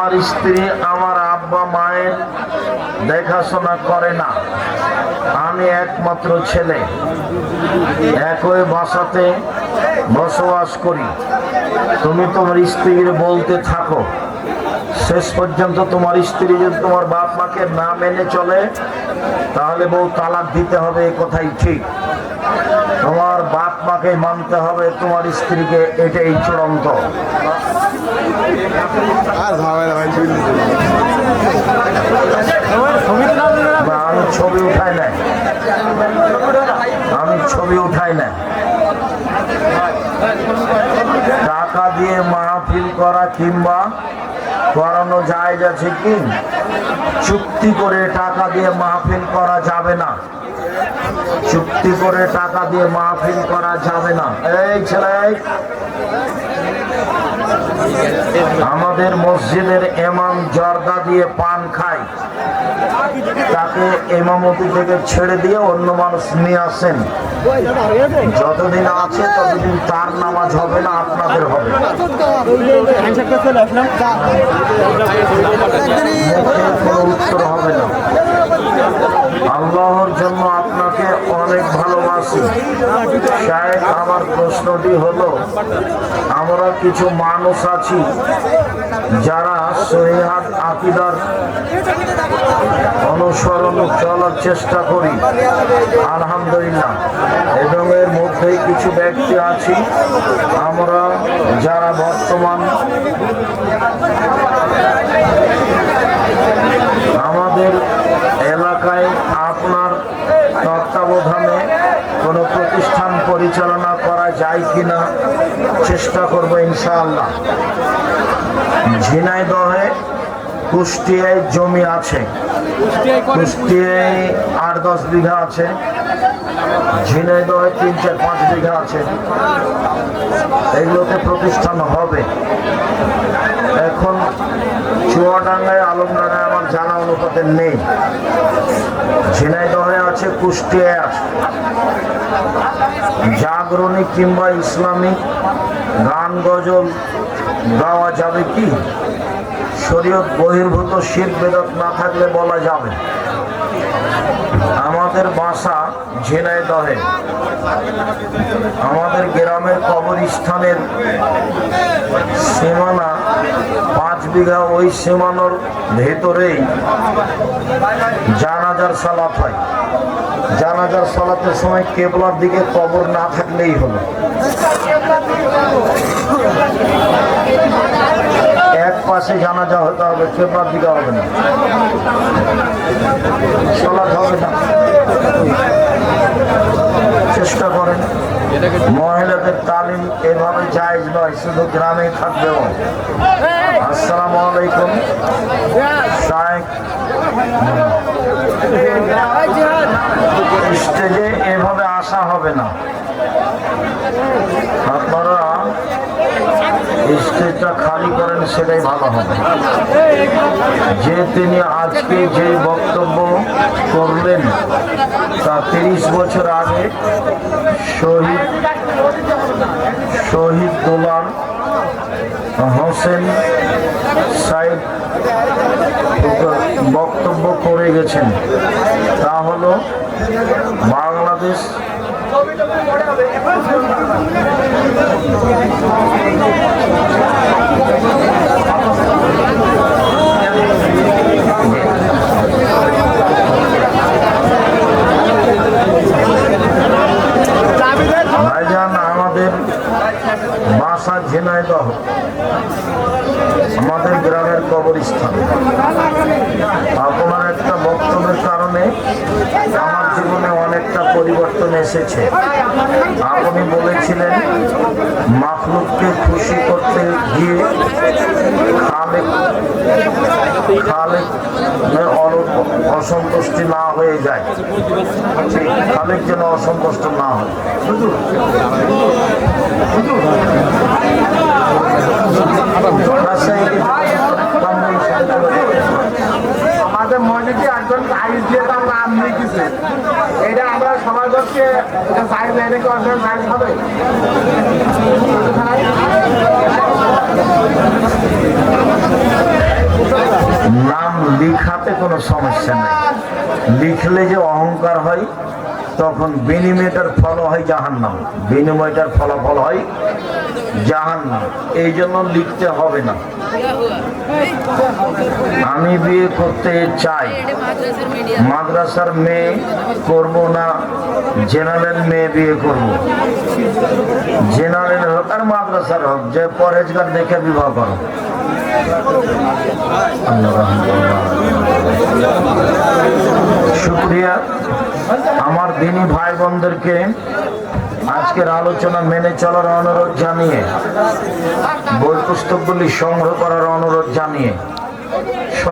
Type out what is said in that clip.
আমার স্ত্রী, আমার আব্বা মায়ের দেখাশোনা করে না। আমি একমাত্র ছেলে। একই বাসাতে বসবাস করি। তুমি তোমার স্ত্রীর বলতে থাকো। শেষ পর্যন্ত তোমার স্ত্রী যদি তোমার বাপ মাকে না মেনে চলে, তাহলে বউ তালাক দিতে হবে কথাই ঠিক। তোমার বাপ মানতে হবে তোমার স্ত্রীকে এটাই চূড়ান্ত। না আমি ছবি উঠাই নাই। আমি ছবি উঠাই নাই। টাকা দিয়ে মাহফিল করা কিংবা করানো যায় যাচ্ছে কি? চুক্তি করে টাকা দিয়ে মাহফিল করা যাবে না। চুক্তি করে টাকা দিয়ে মাহফিল করা যাবে না। এই ছেলে, আমাদের মসজিদের এমাম জর্দা দিয়ে পান খায়। তাকে এমামতি থেকে ছেড়ে দিয়ে অন্য মানুষ নিয়ে আসেন। যতদিন আছে ততদিন তার নামাজ হবে না, আপনাদের হবে। উত্তর হবে শায়েখ আমার প্রশ্নটি হলো, আমরা কিছু মানুষ আছি যারা সহিহাত আকিদার অনুসরণ চলার চেষ্টা করি, আলহামদুলিল্লাহ। এবং এর মধ্যেই কিছু ব্যক্তি আছি, আমরা যারা বর্তমান আমাদের এলাকায় আপনার তত্ত্বাবধানে কোনো প্রতিষ্ঠান পরিচালনা করা যায় কিনা চেষ্টা করব ইনশাআল্লাহ। ঝিনাইদহে কুষ্টিয়ায় জমি আছে। কুষ্টিয়ায় আট দশ বিঘা আছে। ঝিনাইদহে তিন চার পাঁচ বিঘা আছে। এগুলোতে প্রতিষ্ঠান হবে। এখন চুয়াডাঙ্গায়, আলমডাঙ্গায় জানা অনুপাতে নেই। ঝিনাইদহে আছে কুষ্টিয়ায় আছে জাগরণী কিংবা ইসলামিক গান গজল গাওয়া যাবে কি? শরীয়ত বহির্ভূত শীত বেদত না থাকলে বলা যাবে। আমাদের বাসা ঝিনাইদহে আমাদের গ্রামের কবরস্থানের সীমানা পাঁচ বিঘা ওই সীমানোর ভেতরেই জানাজার সালাত হয়। জানাজার সালাতের সময় কেবলার দিকে কবর না থাকলেই হলো। এক পাশে জানাজা হতে হবে, কেবলার দিকে হবে না। সালাত হবে না। চেষ্টা করেন। মহিলাদের তালিম এভাবে জায়জ নয়, শুধু গ্রামে থাকবেও আসসালামু আলাইকুম। স্টেজে এভাবে আসা হবে না। স্টেজটা খালি করেন সেটাই ভালো হবে। যে তিনি আজকে যে বক্তব্য করলেন, তা তিরিশ বছর আগে শহীদ শহীদ দুলাল হোসেন সাইদ বক্তব্য করে গেছেন। তা হলো বাংলাদেশ হবে ভাইজান, আমাদের বাসা ঝিনাইদহ, আমাদের গ্রামের কবরস্থান। আপনার একটা বক্তব্যের কারণে আমার জীবনে অনেকটা পরিবর্তন এসেছে। আপনি বলেছিলেন, মাখলুককে খুশি করতে গিয়ে খালেক খালেক অসন্তুষ্টি না হয়ে যায়। খালেক যেন অসন্তুষ্ট না হয়। আমাদের মসজিদে একজন সাইজ দিয়ে তার নাম লিখেছে। এটা আমরা সমাজকে সাইজ এনে কি অর্জন সাইজ হবে? নাম লিখাতে কোনো সমস্যা নেই। লিখলে যে অহংকার হয় তখন বিনিময়টার ফল হয় জাহান্নাম। বিনিময়টার ফলাফল হয় জাহান্নাম। এই জন্য লিখতে হবে না। আমি বিয়ে করতে চাই। মাদ্রাসার মেয়ে করব না, জেনারেল মেয়ে বিয়ে করব। জেনারেল হোক আর মাদ্রাসার হোক, যে পরেজগার দেখে বিবাহ করো। শুক্রিয়া। আমার দিনী ভাই বোনদেরকে আজকের আলোচনা মেনে চলার অনুরোধ জানিয়ে, বই পুস্তকগুলি সংগ্রহ করার অনুরোধ জানিয়ে